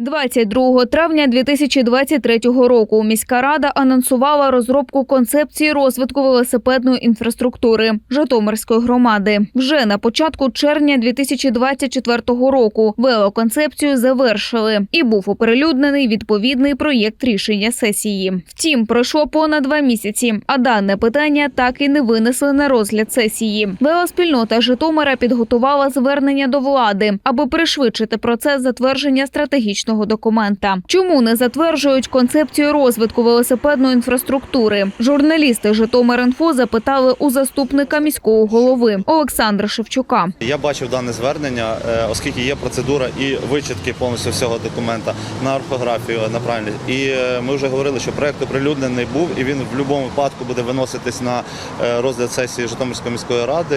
22 травня 2023 року міська рада анонсувала розробку концепції розвитку велосипедної інфраструктури Житомирської громади. Вже на початку червня 2024 року велоконцепцію завершили і був оприлюднений відповідний проєкт рішення сесії. Втім, пройшло понад два місяці, а дане питання так і не винесли на розгляд сесії. Велоспільнота Житомира підготувала звернення до влади, аби пришвидшити процес затвердження стратегічного документа. Чому не затверджують концепцію розвитку велосипедної інфраструктури? Журналісти Житомир.Інфо запитали у заступника міського голови Олександра Шевчука. Я бачив дане звернення, е, оскільки є процедура і вичитки повністю всього документа на орфографію, на правильність. І е, ми вже говорили, що проект оприлюднений був, і він в будь-якому випадку буде виноситись на е, розгляд сесії Житомирської міської ради,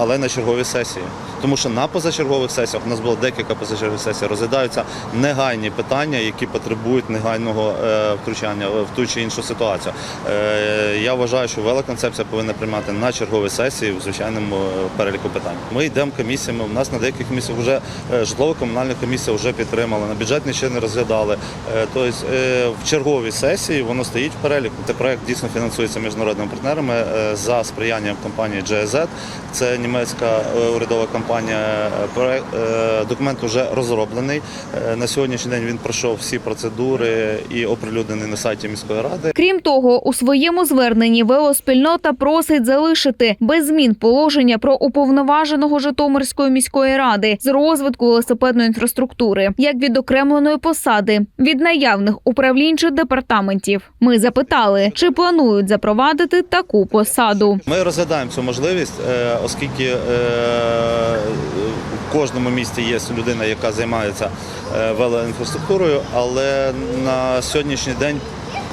але на чергові сесії. Тому що на позачергових сесіях у нас було декілька позачергових сесій, розглядаються негайні питання, які потребують негайного е, втручання в ту чи іншу ситуацію. Е, Я вважаю, що велоконцепція повинна приймати на черговій сесії в звичайному е, переліку питань. Ми йдемо комісіями. У нас на деяких місцях вже житлово-комунальна комісія вже підтримала, на бюджетні ще не розглядали. Тобто в черговій сесії воно стоїть в переліку. Цей проект дійсно фінансується міжнародними партнерами за сприянням компанії GSZ. Це німецька урядова компанія. Документ вже розроблений. На сьогоднішній день він пройшов всі процедури і оприлюднений на сайті міської ради. Крім того, у своєму зверненні велоспільнота просить залишити без змін положення про уповноваженого Житомирської міської ради з розвитку велосипедної інфраструктури, як відокремленої посади від наявних управлінь чи департаментів. Ми запитали, чи планують запровадити таку посаду. Ми розглядаємо цю можливість, е, оскільки е, в кожному місті є людина, яка займається е, велоінфраструктурою, але на сьогоднішній день,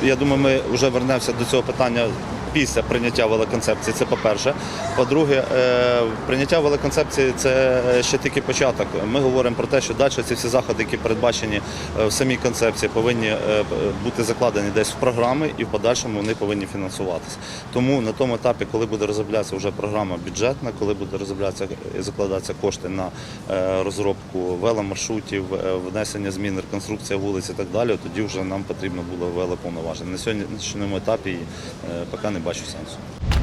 я думаю, ми вже вернемося до цього питання. Після прийняття велоконцепції, це по-перше. По-друге, е, прийняття велоконцепції це ще тільки початок. Ми говоримо про те, що далі ці всі заходи, які передбачені е, в самій концепції, повинні е, бути закладені десь в програми і в подальшому вони повинні фінансуватися. Тому на тому етапі, коли буде розроблятися вже програма бюджетна, коли буде розроблятися і закладатися кошти на е, розробку веломаршрутів, е, внесення змін, реконструкція вулиць і так далі, тоді вже нам потрібно було велоповноваження. На сьогоднішньому етапі е, поки не Baixo Santos.